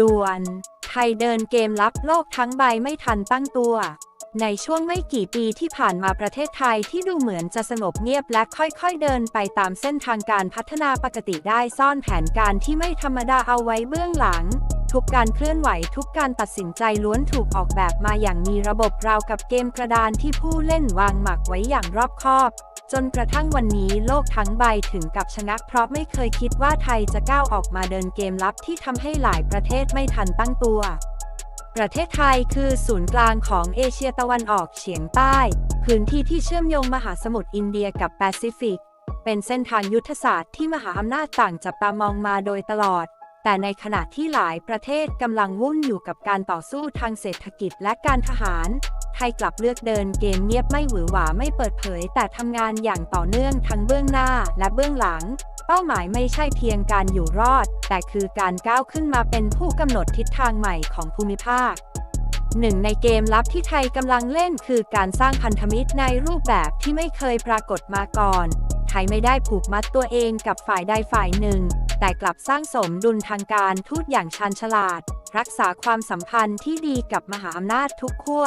ด่วน ไทยเดินเกมลับโลกทั้งใบไม่ทันตั้งตัว ในช่วงไม่กี่ปีที่ผ่านมาประเทศไทยที่ดูเหมือนจะสงบเงียบและค่อยๆเดินไปตามเส้นทางการพัฒนาปกติได้ซ่อนแผนการที่ไม่ธรรมดาเอาไว้เบื้องหลัง ทุกการเคลื่อนไหวทุกการตัดสินใจล้วนถูกออกแบบมาอย่างมีระบบราวกับเกมกระดานที่ผู้เล่นวางหมักไว้อย่างรอบคอบ จนกระทั่งวันนี้โลกทั้งใบถึงกับชะงักเพราะไม่เคยคิดว่าไทยจะก้าวออกมาเดินเกมลับที่ทำให้หลายประเทศไม่ทันตั้งตัว ประเทศไทยคือศูนย์กลางของเอเชียตะวันออกเฉียงใต้ พื้นที่ที่เชื่อมโยงมหาสมุทรอินเดียกับแปซิฟิก เป็นเส้นทางยุทธศาสตร์ที่มหาอำนาจต่างจับตามองมาโดยตลอด แต่ในขณะที่หลายประเทศกำลังวุ่นอยู่กับการต่อสู้ทางเศรษฐกิจและการทหาร ไทยกลับเลือกเดินเกมเงียบไม่หวือหวาไม่เปิดเผย แต่ทำงานอย่างต่อเนื่องทั้งเบื้องหน้าและเบื้องหลัง เป้าหมายไม่ใช่เพียงการอยู่รอด แต่คือการก้าวขึ้นมาเป็นผู้กำหนดทิศทางใหม่ของภูมิภาคหนึ่งในเกมลับที่ไทยกำลังเล่นคือการสร้างพันธมิตรในรูปแบบที่ไม่เคยปรากฏมาก่อน ไทยไม่ได้ผูกมัดตัวเองกับฝ่ายใดฝ่ายหนึ่ง แต่กลับสร้างสมดุลทางการทูตอย่างชาญฉลาด รักษาความสัมพันธ์ที่ดีกับมหาอำนาจทุกขั้ว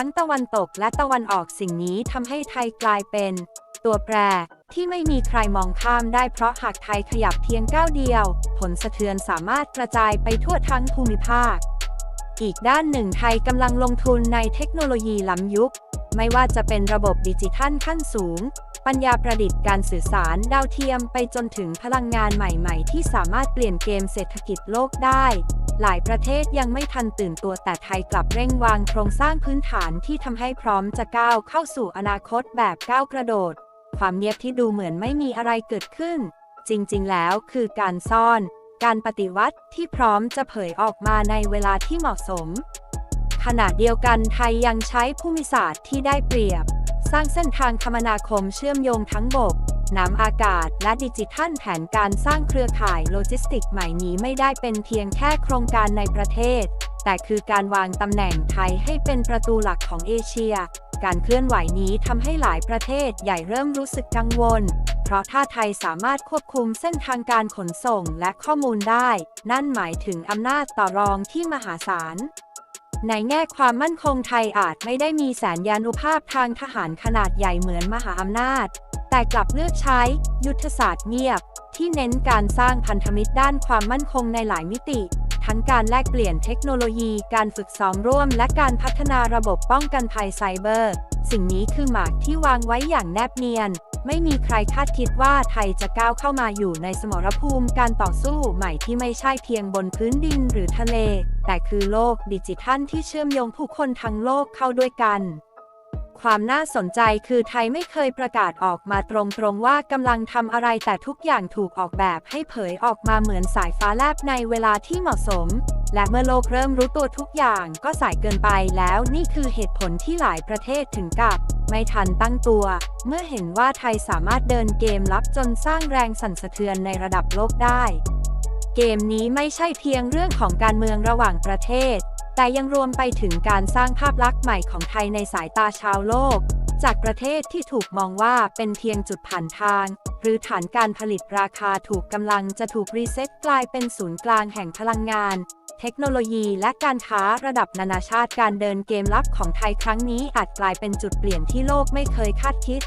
ทั้งตะวันตกและตะวันออกสิ่งนี้ทำให้ไทยกลายเป็น ตัวแปรที่ไม่มีใครมองข้ามได้เพราะหากไทยขยับเพียงก้าวเดียว ผลสะเทือนสามารถกระจายไปทั่วทั้งภูมิภาค อีกด้านหนึ่งไทยกำลังลงทุนในเทคโนโลยีล้ำยุค ไม่ว่าจะเป็นระบบดิจิทัลขั้นสูง ปัญญาประดิษฐ์การสื่อสารดาวเทียมไปจนถึงพลังงานใหม่ ๆ ที่สามารถเปลี่ยนเกมเศรษฐกิจโลกได้ หลายประเทศยังไม่ทันตื่นตัวแต่ไทยกลับเร่งวางโครงสร้างพื้นฐานที่ทำให้พร้อมจะก้าวเข้าสู่อนาคตแบบก้าวกระโดด ความเงียบที่ดูเหมือนไม่มีอะไรเกิดขึ้น จริงๆ แล้วคือการซ่อน การปฏิวัติที่พร้อมจะเผยออกมาในเวลาที่เหมาะสม ขณะเดียวกันไทยยังใช้ภูมิศาสตร์ที่ได้เปรียบ สร้างเส้นทางคมนาคมเชื่อมโยงทั้งบก น้ำอากาศ และดิจิทัลแผนการสร้างเครือข่ายโลจิสติกใหม่นี้ไม่ได้เป็นเพียงแค่โครงการในประเทศ แต่คือการวางตำแหน่งไทยให้เป็นประตูหลักของเอเชีย การเคลื่อนไหวนี้ทำให้หลายประเทศใหญ่เริ่มรู้สึกกังวล เพราะถ้าไทยสามารถควบคุมเส้นทางการขนส่งและข้อมูลได้ นั่นหมายถึงอำนาจต่อรองที่มหาศาลในแง่ความมั่นคงไทยอาจไม่ได้มีแสนยานุภาพทางทหารขนาดใหญ่เหมือนมหาอำนาจ แต่กลับเลือกใช้ยุทธศาสตร์เงียบ ที่เน้นการสร้างพันธมิตรด้านความมั่นคงในหลายมิติ ทั้งการแลกเปลี่ยนเทคโนโลยี การฝึกซ้อมร่วม และการพัฒนาระบบป้องกันภัยไซเบอร์ สิ่งนี้คือหมากที่วางไว้อย่างแนบเนียน ไม่มีใครคาดคิดว่าไทยจะก้าวเข้ามาอยู่ในสมรภูมิการต่อสู้ใหม่ที่ไม่ใช่เพียงบนพื้นดินหรือทะเล แต่คือโลกดิจิทัลที่เชื่อมโยงผู้คนทั้งโลกเข้าด้วยกัน ความน่าสนใจคือไทยไม่เคยประกาศออกมาตรงๆว่ากำลังทำอะไรแต่ทุกอย่างถูกออกแบบให้เผยออกมาเหมือนสายฟ้าแลบในเวลาที่เหมาะสม และเมื่อโลกเริ่มรู้ตัวทุกอย่างก็สายเกินไปแล้วนี่คือเหตุผลที่หลายประเทศถึงกับไม่ทันตั้งตัว เมื่อเห็นว่าไทยสามารถเดินเกมลับจนสร้างแรงสั่นสะเทือนในระดับโลกได้ เกมนี้ไม่ใช่เพียงเรื่องของการเมืองระหว่างประเทศ แต่ยังรวมไปถึงการสร้างภาพลักษณ์ใหม่ของไทยในสายตาชาวโลก จากประเทศที่ถูกมองว่าเป็นเพียงจุดผ่านทาง หรือฐานการผลิตราคาถูกกำลังจะถูกรีเซ็ตกลายเป็นศูนย์กลางแห่งพลังงาน เทคโนโลยีและการค้าระดับนานาชาติการเดินเกมลับของไทยครั้งนี้อาจกลายเป็นจุดเปลี่ยนที่โลกไม่เคยคาดคิด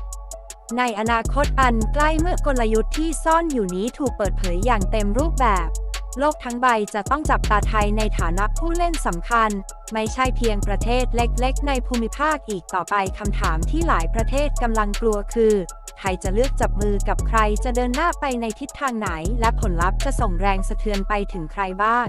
ในอนาคตอันใกล้เมื่อกลยุทธ์ที่ซ่อนอยู่นี้ถูกเปิดเผยอย่างเต็มรูปแบบ โลกทั้งใบจะต้องจับตาไทยในฐานะผู้เล่นสำคัญ ไม่ใช่เพียงประเทศเล็กๆ ในภูมิภาคอีกต่อไปคำถามที่หลายประเทศกำลังกลัวคือ ไทยจะเลือกจับมือกับใครจะเดินหน้าไปในทิศทางไหน และผลลัพธ์จะส่งแรงสะเทือนไปถึงใครบ้าง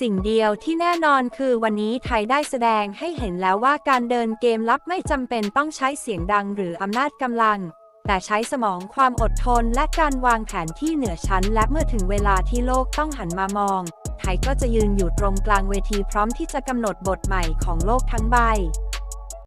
สิ่งเดียวที่แน่นอนคือวันนี้ไทยได้แสดงให้เห็นแล้วว่าการเดินเกมลับไม่จำเป็นต้องใช้เสียงดังหรืออำนาจกำลัง แต่ใช้สมองความอดทนและการวางแผนที่เหนือชั้น และเมื่อถึงเวลาที่โลกต้องหันมามองไทยก็จะยืนอยู่ตรงกลางเวทีพร้อมที่จะกำหนดบทใหม่ของโลกทั้งใบ